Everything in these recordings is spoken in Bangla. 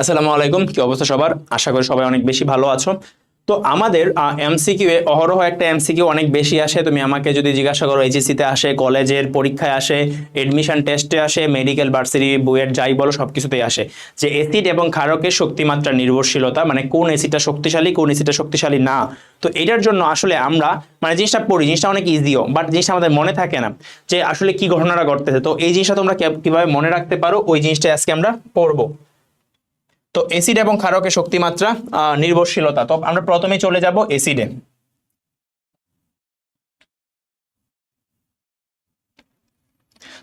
আসসালামু আলাইকুম, কি অবস্থা সবার? আশা করি সবাই অনেক বেশি ভালো আছো। তো আমাদের এমসিকিউ এ অহরহ একটা এমসিকিউ অনেক বেশি আসে। তুমি আমাকে যদি জিজ্ঞাসা করো এইচএসসিতে আসে, কলেজের পরীক্ষায় আসে এডমিশন টেস্টে আসে মেডিকেল ভার্সিটি বুয়েট, যাই বলো সব কিছুতেই আসে। যে এসিড এবং ক্ষারকের শক্তিমাত্রা নির্ভরশীলতা মানে কোন এসিডটা শক্তিশালী, কোন এসিডটা শক্তিশালী না। তো এটার জন্য আসলে আমরা মানে জিনিসটা পড়ি, জিনিসটা অনেক ইজিও বাট জিনিসটা আমাদের মনে থাকে না, যে আসলে কি ঘটনাটা ঘটতেছে। তো এই জিনিসটা তোমরা কীভাবে মনে রাখতে পারো, ওই জিনিসটা আজকে আমরা পড়ব। তো এসিড এবং ক্ষারকের শক্তিমাত্রা নির্ভরশীলতা। তো আমরা প্রথমে চলে যাব এসিডে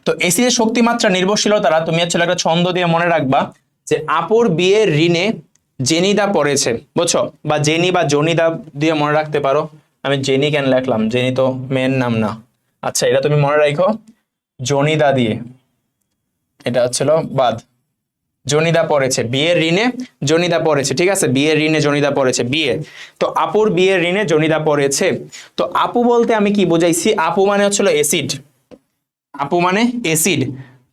তো এসিডের শক্তিমাত্রা, নির্ভরশীলতারা, তুমি হচ্ছে একটা ছন্দ দিয়ে মনে রাখবা যে আপুর বিয়ের ঋণে জেনিদা পড়েছে, বুঝছ? বা জেনি বা জনিদা দিয়ে মনে রাখতে পারো। আমি জেনি কেন লেখলাম? জেনি তো মেন নাম না। আচ্ছা এটা তুমি মনে রাখো। জনিদা দিয়ে। এটা হচ্ছিল বাদ। জনিদা পড়েছে বিয়ের ঋণে জনিদা পড়েছে, ঠিক আছে? বিয়ের ঋণে জনিদা পড়েছে বিয়ে তো আপুর বিয়ের ঋণে জনিদা পড়েছে। তো আপু বলতে আমি কি বুঝাইছি? আপু মানে হচ্ছিল অ্যাসিড আপু মানে অ্যাসিড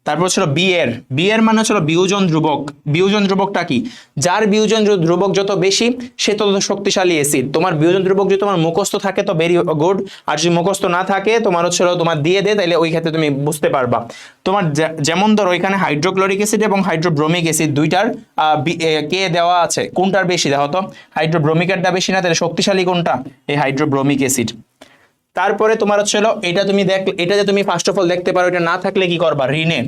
তারপর ছিল বিয়ের বিয়ের মানে হচ্ছিল বিয়োজন ধ্রুবক। বিয়োজন ধ্রুবকটা কি? যার বিয়োজন ধ্রু- ধ্রুবক যত বেশি, সে তত শক্তিশালী অ্যাসিড তোমার বিয়োজন ধ্রুবক যদি তোমার মুখস্থ থাকে, তো ভেরি গুড আর যদি মুখস্থ না থাকে, তোমার হচ্ছিল তোমার দিয়ে দে তাহলে ওই ক্ষেত্রে তুমি বুঝতে পারবা। তোমার যেমন ধরো ওইখানে হাইড্রোক্লোরিক অ্যাসিড এবং হাইড্রোব্রোমিক অ্যাসিড দুইটার বি- কে দেওয়া আছে? কোনটার বেশি? দেখো তো। হাইড্রোব্রোমিকেরটা বেশি না তাহলে শক্তিশালী কোনটা? এই হাইড্রোব্রোমিক অ্যাসিড তারপরে তোমার হচ্ছিল এটা তুমি দেখ, এটা যে তুমি ফার্স্ট অফ অল দেখতে পারো, এটা না থাকলে কি করবা? ঋণে।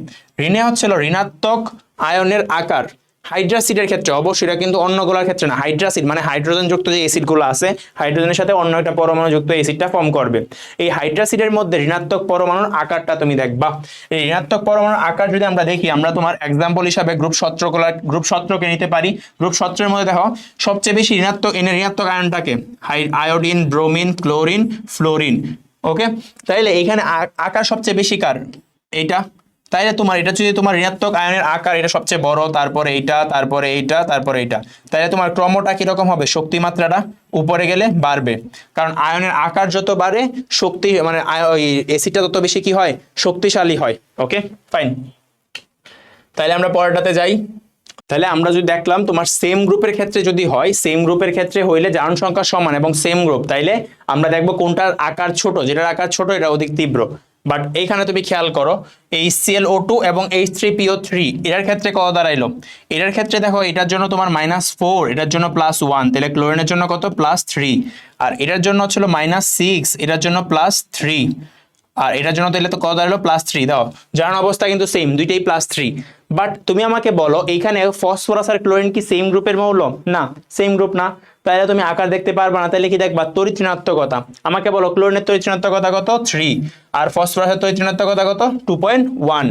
ঋণে হচ্ছিল ঋণাত্মক আয়নের আকার। হাইড্রাসিডের ক্ষেত্রে, অবশ্যই এটা কিন্তু অন্যগুলোর ক্ষেত্রে না। হাইড্রাসিড মানে হাইড্রোজেন যুক্ত যে অ্যাসিডগুলো আছে, হাইড্রোজেনের সাথে অন্য একটা পরমাণু যুক্ত অ্যাসিডটা ফর্ম করবে। এই হাইড্রাসিডের মধ্যে ঋণাত্মক পরমাণুর আকারটা তুমি দেখবা। এই ঋণাত্মক পরমাণুর আকার যদি আমরা দেখি, আমরা তোমার এক্সাম্পল হিসাবে গ্রুপ সত্রগুলো গ্রুপ সত্রকে নিতে পারি। গ্রুপ সত্রের মধ্যে দেখো, সবচেয়ে বেশি ঋণাত্মক, এনে ঋণাত্মক আয়নটাকে iodine, bromine, chlorine, fluorine okay তাইলে এইখানে আ- আকার সবচেয়ে বেশি কার? এইটা। তাইলে তোমার, এটা যদি তোমার ঋণাত্মক আয়নের আকার, এটা সবচেয়ে বড়, তারপরে এইটা তারপরে এইটা তারপরে এইটা। তাইলে তোমার ক্রমটা কীরকম হবে? শক্তিমাত্রাটা উপরে গেলে বাড়বে। কারণ আয়নের আকার যত বাড়ে, শক্তি মানে ওই এসিডটা তত বেশি কি হয়? শক্তিশালী হয়। ওকে? ফাইন তাহলে আমরা পরেরটাতে যাই। তাহলে আমরা যদি দেখলাম, তোমার সেম গ্রুপের ক্ষেত্রে যদি হয় সেম গ্রুপের ক্ষেত্রে হইলে জারণ সংখ্যা সমান এবং সেম গ্রুপ তাইলে আমরা দেখব কোনটার আকার ছোট, যেটার আকার ছোট এটা অধিক তীব্র। বাট এইখানে তুমি খেয়াল করো এইচ সিএলও টু এবং এইচ থ্রি পিও থ্রি এটার ক্ষেত্রে কত দাঁড়াইলো? এটার ক্ষেত্রে দেখো, এটার জন্য তোমার মাইনাস ফোর এটার জন্য প্লাস ওয়ান তাহলে ক্লোরিনের জন্য কত? প্লাস থ্রি আর এটার জন্য ছিল মাইনাস সিক্স এটার জন্য প্লাস থ্রি আর এটার জন্য তাহলে তো কত দাঁড়াল? প্লাস থ্রি দাও। জানান অবস্থা কিন্তু সেম দুইটাই প্লাস থ্রি বাট তুমি আমাকে বলো, এইখানে ফসফরাস আর ক্লোরিন কি সেম গ্রুপের মৌল? না সেম গ্রুপ না। তাহলে তুমি আকার দেখতে পারবে না, তাহলে কি দেখবা? তড়িৎ ঋণাত্মকতা। আমাকে বলো ক্লোরিনের তড়িৎ ঋণাত্মকতা কত? থ্রি আর ফসফরাসের তড়িৎ ঋণাত্মকতা কত? টু পয়েন্ট ওয়ান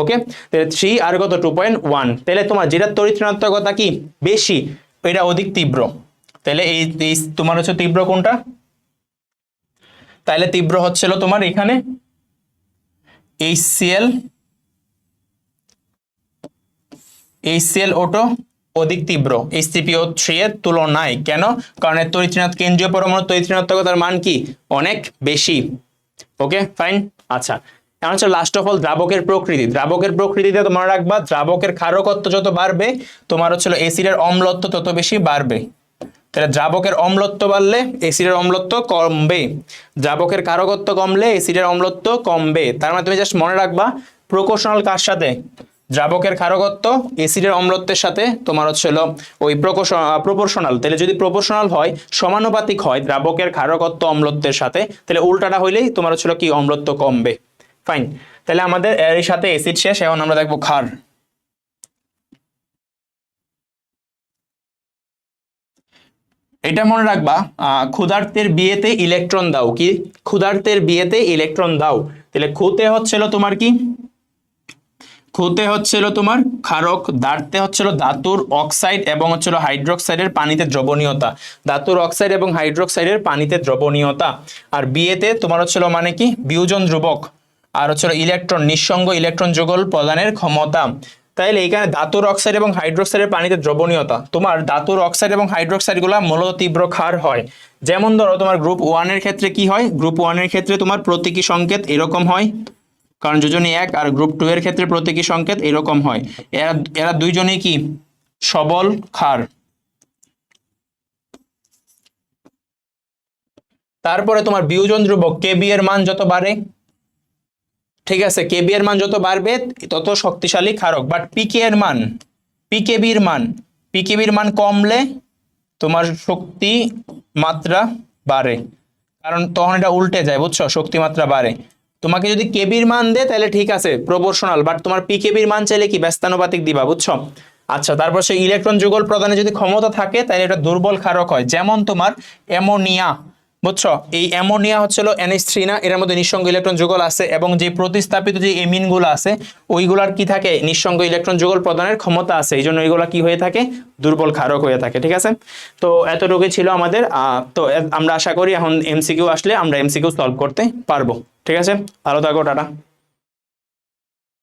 ওকে তাহলে থ্রি আর কত? টু পয়েন্ট ওয়ান তাহলে তোমার যেটা তড়িৎ ঋণাত্মকতা কি? বেশি, এটা অধিক তীব্র। তাহলে এই তোমার হচ্ছে তীব্র কোনটা? তাহলে তীব্র হচ্ছিল তোমার এখানে? এইচসিএল এইচসিএল ওটো অধিক তীব্র। এইচসিপিও থ্রি এর তুলনায় কেন? কারণ এর তরিত্রনাথ কেন্দ্রীয় পরমাণু তরিত্রনাত্মকতার মান কি? অনেক বেশি। ওকে ফাইন আচ্ছা। এখন হচ্ছে লাস্ট অফ অল দ্রাবকের প্রকৃতি। দ্রাবকের প্রকৃতিতে তোমার রাখবা, দ্রাবকের ক্ষারকত্ব যত বাড়বে, তোমার হচ্ছিল এসিডের অম্লত্ব তত বেশি বাড়বে। তাহলে দ্রাবকের অম্লত্ব বাড়লে এসিডের অম্লত্ব কমবে। দ্রাবকের কারকত্ব কমলে এসিডের অম্লত্ব কমবে। তার মানে তুমি জাস্ট মনে রাখবা, প্রকোশনাল কার সাথে? দ্রাবকের ক্ষারকত্ব এসিডের অম্লত্বের সাথে তোমার হচ্ছিল ওই প্রপোর্শনাল তাহলে যদি প্রপোর্শনাল হয়, সমানুপাতিক হয় দ্রাবকের ক্ষারকত্ব অম্লত্বের সাথে, তাহলে উল্টাটা হইলেই তোমার হচ্ছিল কি, অম্লত্ব কমবে। ফাইন তাহলে আমাদের, এর সাথে এসিড শেষ, এখন আমরা দেখব ক্ষার। এটা মনে রাখবা ক্ষুধার্তের বিয়েতে ইলেকট্রন দাও। কি? ক্ষুধার্তের বিয়েতে ইলেকট্রন দাও। তাহলে খুতে হচ্ছিল তোমার কি? খুতে হচ্ছিল তোমার ক্ষারক দাঁড়তে হচ্ছিল ধাতুর অক্সাইড এবং হচ্ছিল হাইড্রোক্সাইডের পানিতে দ্রবণীয়তা। ধাতুর অক্সাইড এবং হাইড্রোক্সাইডের পানিতে দ্রবণীয়তা। আর বিয়েতে তোমার হচ্ছিল মানে কি? বিয়োজন ধ্রুবক। আর হচ্ছিল ইলেকট্রন নিঃসঙ্গ ইলেকট্রন যুগল প্রদানের ক্ষমতা। তাইলে এখানে ধাতুর অক্সাইড এবং হাইড্রোক্সাইডের পানিতে দ্রবণীয়তা। তোমার ধাতুর অক্সাইড এবং হাইড্রোক্সাইডগুলো মূলত তীব্র ক্ষার হয়। যেমন ধরো, তোমার গ্রুপ ওয়ানের ক্ষেত্রে কি হয়? গ্রুপ ওয়ানের ক্ষেত্রে তোমার প্রতীকী সংকেত এরকম হয়। কারণ যোজনী এক আর গ্রুপ টু এর ক্ষেত্রে প্রতীকী সংকেত এরকম হয়। এরা এরা দুইজনেই কি? সবল ক্ষার। তারপরে তোমার বিয়োজন ধ্রুবক কেবি এর মান যত বাড়ে? ঠিক আছে কেবি এর মান যত বাড়বে, তত শক্তিশালী ক্ষারক। বাট পিকে এর মান পিকেবির মান পিকেবির মান কমলে তোমার শক্তি মাত্রা বাড়ে। কারণ তখন এটা উল্টে যায়, বুঝছ? শক্তি মাত্রা বাড়ে। তোমাকে যদি কেবির মান দে, তাহলে ঠিক আছে প্রপোর্শনাল বাট তোমার পিকেবির মান চাইলে কি, ব্যস্তানুপাতিক দিবা, বুঝছ? আচ্ছা তারপর সেই ইলেকট্রন যুগল প্রদানে যদি ক্ষমতা থাকে, তাহলে এটা দুর্বল ক্ষারক হয়। যেমন তোমার অ্যামোনিয়া। বুঝছ? এই অ্যামোনিয়া হচ্ছিল না এর মধ্যে নিঃসঙ্গ ইলেকট্রন যুগল আছে এবং যে প্রতিস্থাপিত যে এমিনগুলো আছে, ওইগুলার কি থাকে? নিঃসঙ্গ ইলেকট্রন যুগল প্রদানের ক্ষমতা আছে। এই জন্য ওইগুলা কি হয়ে থাকে? দুর্বল ক্ষারক হয়ে থাকে, ঠিক আছে? তো এতটুকুই ছিল আমাদের তো আমরা আশা করি এখন এমসিকিউ আসলে আমরা এমসিকিউ সলভ করতে পারব, ঠিক আছে? ভালো থাকো, টাটা।